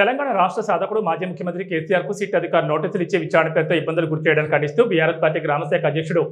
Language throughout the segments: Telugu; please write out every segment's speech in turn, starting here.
తెలంగాణ రాష్ట్ర సాధకుడు మాజీ ముఖ్యమంత్రి కేసీఆర్కు సిట్ అధికారులు నోటీసులు ఇచ్చే విచారణ పేరుతో ఇబ్బందులు గురి చేయడానికి ఖండిస్తూ బీఆర్ఎస్ పార్టీ గ్రామశాఖ అధ్యక్షుడు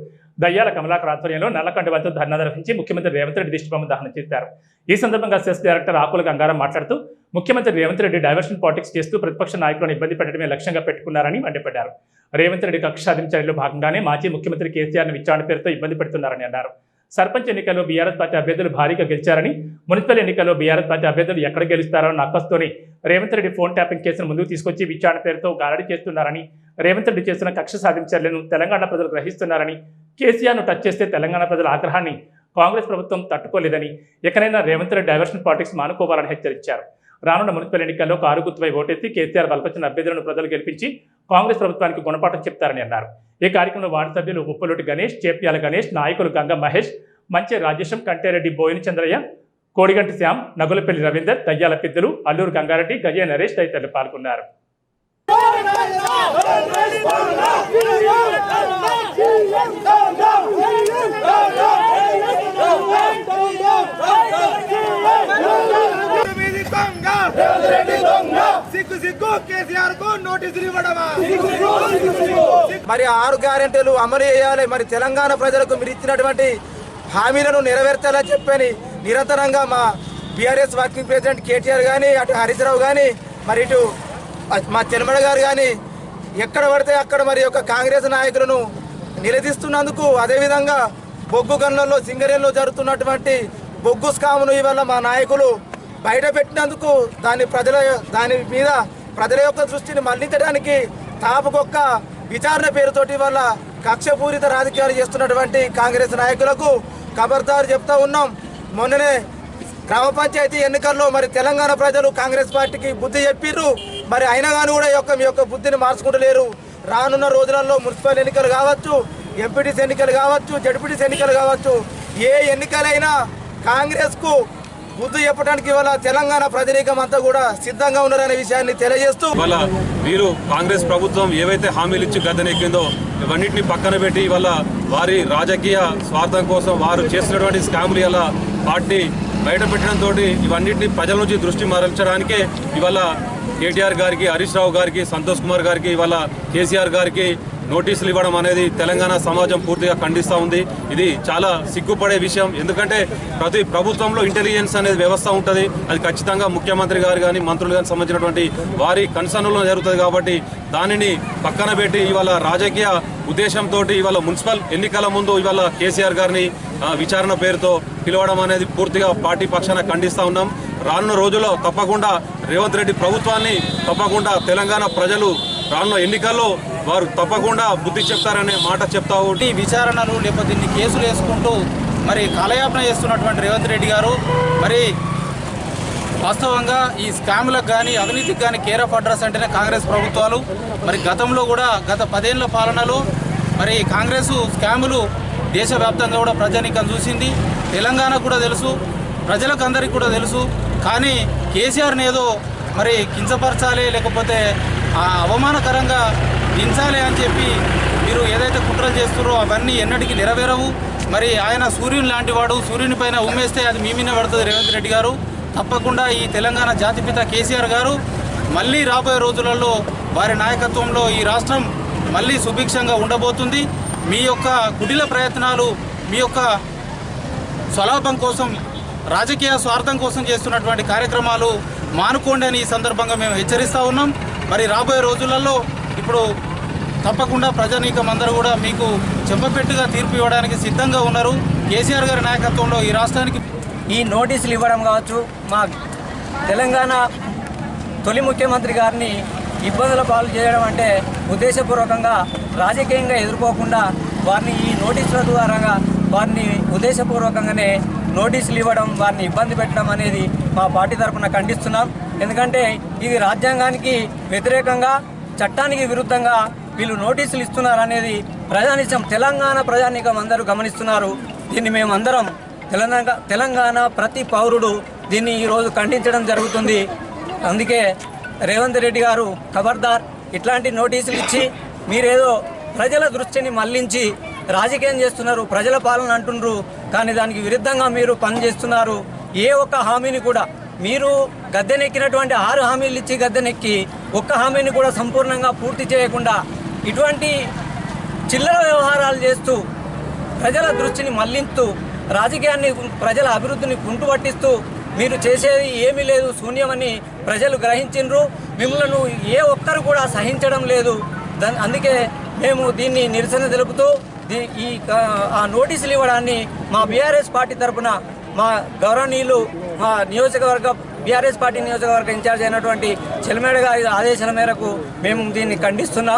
దయ్యాల కమలాకర్ ఆధ్వర్యంలో నల్లకండి వద్ద ధర్నా నిర్వహించి ముఖ్యమంత్రి రేవంత్ రెడ్డి దిష్టిబొమ్మ దహనం చేశారు. ఈ సందర్భంగా సెస్ డైరెక్టర్ ఆకుల గంగారం మాట్లాడుతూ ముఖ్యమంత్రి రేవంత్ రెడ్డి డైవర్షన్ పాలిటిక్స్ చేస్తూ ప్రతిపక్ష నాయకులను ఇబ్బంది పెట్టడమే లక్ష్యంగా పెట్టుకున్నారని మండిపడ్డారు. రేవంత్ రెడ్డి కక్ష సాధించిన భాగంగానే మాజీ ముఖ్యమంత్రి కేసీఆర్ను విచారణ పేరుతో ఇబ్బంది పెడుతున్నారని అన్నారు. సర్పంచ్ ఎన్నికల్లో బీఆర్ఎస్ పార్టీ అభ్యర్థులు భారీగా గెలిచారని మున్సిపల్ ఎన్నికల్లో బీఆర్ఎస్ పార్టీ అభ్యర్థులు ఎక్కడ గెలుస్తారో నక్కస్తోని రేవంత్ రెడ్డి ఫోన్ ట్యాపింగ్ కేసును ముందుకు తీసుకొచ్చి విచారణ పేరుతో గారడి చేస్తున్నారని రేవంత్ రెడ్డి చేస్తున్న కక్ష సాధించర్లను తెలంగాణ ప్రజలు గ్రహిస్తున్నారని కేసీఆర్ను టచ్ చేస్తే తెలంగాణ ప్రజల ఆగ్రహాన్ని కాంగ్రెస్ ప్రభుత్వం తట్టుకోలేదని ఎక్కడైనా రేవంత్ రెడ్డి డైవర్షన్ పాలిటిక్స్ మానుకోవాలని హెచ్చరించారు. రానున్న మున్సిపల్ ఎన్నికల్లో కారు గుర్తుపై ఓటేసి కేసీఆర్ బలపరిచిన అభ్యర్థులను ప్రజలు గెలిపించి కాంగ్రెస్ ప్రభుత్వానికి గుణపాఠం చెప్తారని అన్నారు. ఈ కార్యక్రమంలో వార్డు సభ్యులు ఉప్పలోటి గణేష్ చేప్యాల గణేష్ నాయకులు గంగ మహేష్ మంచి రాజేశం కంటేరెడ్డి బోయిన చంద్రయ్య కోడిగంటి శ్యామ్ నగులపల్లి రవీందర్ దయ్యాల పెద్దలు అల్లూరు గంగారెడ్డి గజయ నరేష్ తదితరులు పాల్గొన్నారు మీది సిగ్గు సిగ్గు కేసీఆర్కు నోటీసులు ఇవ్వడమా? మరి ఆరు గ్యారెంటీలు అమలు చేయాలి. మరి తెలంగాణ ప్రజలకు మీరు ఇచ్చినటువంటి హామీలను నెరవేర్చాలని చెప్పని నిరంతరంగా మా బీఆర్ఎస్ వర్కింగ్ ప్రెసిడెంట్ కేటీఆర్ కానీ అటు హరీష్ రావు కానీ మరి ఇటు మా చెల్మడ గారు కానీ ఎక్కడ పడితే అక్కడ మరి యొక్క కాంగ్రెస్ నాయకులను నిలదీస్తున్నందుకు అదేవిధంగా బొగ్గు గన్లలో సింగరేణిలో జరుగుతున్నటువంటి బొగ్గు స్కామును ఇవాళ మా నాయకులు బయట పెట్టినందుకు దాని ప్రజల దాని మీద ప్రజల యొక్క దృష్టిని మళ్ళించడానికి తాపకొక్క విచారణ పేరుతోటి వల్ల కక్షపూరిత రాజకీయాలు చేస్తున్నటువంటి కాంగ్రెస్ నాయకులకు ఖబర్దారు చెప్తా ఉన్నాం. మొన్ననే గ్రామ పంచాయతీ ఎన్నికల్లో మరి తెలంగాణ ప్రజలు కాంగ్రెస్ పార్టీకి బుద్ధి చెప్పిర్రు. మరి అయినా కానీ కూడా యొక్క మీ యొక్క బుద్ధిని మార్చుకుంటలేరు రానున్న రోజులలో మున్సిపల్ ఎన్నికలు కావచ్చు ఎంపీటీసీ ఎన్నికలు కావచ్చు జడ్పీటీసీ ఎన్నికలు కావచ్చు ఏ ఎన్నికలైనా కాంగ్రెస్కు బుద్ధి చెప్పడానికి ఇవాళ తెలంగాణ ప్రజనీకం అంతా కూడా సిద్ధంగా ఉన్నారనే విషయాన్ని తెలియజేస్తూ ఇవాళ వీరు కాంగ్రెస్ ప్రభుత్వం ఏవైతే హామీలు ఇచ్చి గద్దెనెక్కిందో ఇవన్నింటిని పక్కన పెట్టి ఇవాళ వారి రాజకీయ స్వార్థం కోసం వారు చేస్తున్నటువంటి స్కాములు ఇలా వాటిని బయట పెట్టడంతో ఇవన్నింటినీ ప్రజల నుంచి దృష్టి మరల్చడానికే ఇవాళ కేటీఆర్ గారికి హరీష్ రావు గారికి సంతోష్ కుమార్ గారికి ఇవాళ కేసీఆర్ గారికి నోటీసులు ఇవ్వడం అనేది తెలంగాణ సమాజం పూర్తిగా ఖండిస్తూ ఉంది. ఇది చాలా సిగ్గుపడే విషయం. ఎందుకంటే ప్రతి ప్రభుత్వంలో ఇంటెలిజెన్స్ అనేది వ్యవస్థ ఉంటుంది. అది ఖచ్చితంగా ముఖ్యమంత్రి గారు కానీ మంత్రులు కానీ సంబంధించినటువంటి వారి కన్సర్న్లో జరుగుతుంది కాబట్టి దానిని పక్కన పెట్టి ఇవాళ రాజకీయ ఉద్దేశంతో ఇవాళ మున్సిపల్ ఎన్నికల ముందు ఇవాళ కేసీఆర్ గారిని విచారణ పేరుతో పిలవడం అనేది పూర్తిగా పార్టీ పక్షాన ఖండిస్తూ ఉన్నాం. రానున్న రోజుల్లో తప్పకుండా రేవంత్ రెడ్డి ప్రభుత్వాన్ని తప్పకుండా తెలంగాణ ప్రజలు రానున్న ఎన్నికల్లో వారు తప్పకుండా బుద్ధి చెప్తారనే మాట చెప్తా ఒకటి ఈ విచారణలు లేకపోతే ఇన్ని కేసులు వేసుకుంటూ మరి కాలయాపన చేస్తున్నటువంటి రేవంత్ రెడ్డి గారు మరి వాస్తవంగా ఈ స్కామ్లకు కానీ అవినీతికి కానీ కేర్ ఆఫ్ అడ్రస్ అంటేనే కాంగ్రెస్ ప్రభుత్వాలు. మరి గతంలో కూడా గత పదేళ్ళ పాలనలో మరి కాంగ్రెస్ స్కాములు దేశవ్యాప్తంగా కూడా ప్రజానికం చూసింది. తెలంగాణ కూడా తెలుసు ప్రజలకు అందరికీ కూడా తెలుసు. కానీ కేసీఆర్ని ఏదో మరి కించపరచాలి లేకపోతే ఆ అవమానకరంగా దించాలి అని చెప్పి మీరు ఏదైతే కుట్రలు చేస్తున్నారో అవన్నీ ఎన్నటికీ నెరవేరవు. మరి ఆయన సూర్యుని లాంటి వాడు సూర్యుని పైన ఉమ్మేస్తే అది మీ మీద పడుతుంది రేవంత్ రెడ్డి గారు. తప్పకుండా ఈ తెలంగాణ జాతిపిత కేసీఆర్ గారు మళ్ళీ రాబోయే రోజులలో వారి నాయకత్వంలో ఈ రాష్ట్రం మళ్ళీ సుభిక్షంగా ఉండబోతుంది. మీ యొక్క కుటిల ప్రయత్నాలు మీ యొక్క స్వలాభం కోసం రాజకీయ స్వార్థం కోసం చేస్తున్నటువంటి కార్యక్రమాలు మానుకోండి అని ఈ సందర్భంగా మేము హెచ్చరిస్తూ ఉన్నాం. మరి రాబోయే రోజులలో ఇప్పుడు తప్పకుండా ప్రజానీకం అందరూ కూడా మీకు చెప్పపెట్టుగా తీర్పు ఇవ్వడానికి సిద్ధంగా ఉన్నారు. కేసీఆర్ గారి నాయకత్వంలో ఈ రాష్ట్రానికి ఈ నోటీసులు ఇవ్వడం కావచ్చు మా తెలంగాణ తొలి ముఖ్యమంత్రి గారిని ఇబ్బందుల పాలు చేయడం అంటే ఉద్దేశపూర్వకంగా రాజకీయంగా ఎదుర్కోకుండా వారిని ఈ నోటీసుల ద్వారా వారిని ఉద్దేశపూర్వకంగానే నోటీసులు ఇవ్వడం వారిని ఇబ్బంది పెట్టడం అనేది మా పార్టీ తరఫున ఖండిస్తున్నాం. ఎందుకంటే ఇది రాజ్యాంగానికి వ్యతిరేకంగా చట్టానికి విరుద్ధంగా వీళ్ళు నోటీసులు ఇస్తున్నారు అనేది తెలంగాణ ప్రజానీకం అందరూ గమనిస్తున్నారు. దీన్ని మేమందరం తెలంగాణ తెలంగాణ ప్రతి పౌరుడు దీన్ని ఈరోజు ఖండించడం జరుగుతుంది. అందుకే రేవంత్ రెడ్డి గారు ఖబర్దార్ ఇట్లాంటి నోటీసులు ఇచ్చి మీరేదో ప్రజల దృష్టిని మళ్ళించి రాజకీయం చేస్తున్నారు ప్రజల పాలన అంటున్నారు కానీ దానికి విరుద్ధంగా మీరు పనిచేస్తున్నారు. ఏ ఒక్క హామీని కూడా మీరు గద్దెనెక్కినటువంటి ఆరు హామీలు ఇచ్చి గద్దెనెక్కి ఒక్క హామీని కూడా సంపూర్ణంగా పూర్తి చేయకుండా ఇటువంటి చిల్లర వ్యవహారాలు చేస్తూ ప్రజల దృష్టిని మళ్ళిస్తూ రాజకీయాన్ని ప్రజల అభివృద్ధిని కుంటుపట్టిస్తూ మీరు చేసేది ఏమీ లేదు శూన్యమని ప్రజలు గ్రహించిండ్రు. మిమ్మల్ని ఏ ఒక్కరు కూడా సహించడం లేదు. అందుకే మేము దీన్ని నిరసన తెలుపుతూ ఈ ఆ నోటీసులు ఇవ్వడాన్ని మా బీఆర్ఎస్ పార్టీ తరపున మా గౌరవనీయులు మా నియోజకవర్గ బీఆర్ఎస్ పార్టీ నియోజకవర్గ ఇన్ఛార్జ్ అయినటువంటి చెలమేడగా గారి ఆదేశాల మేరకు మేము దీన్ని ఖండిస్తున్నాం.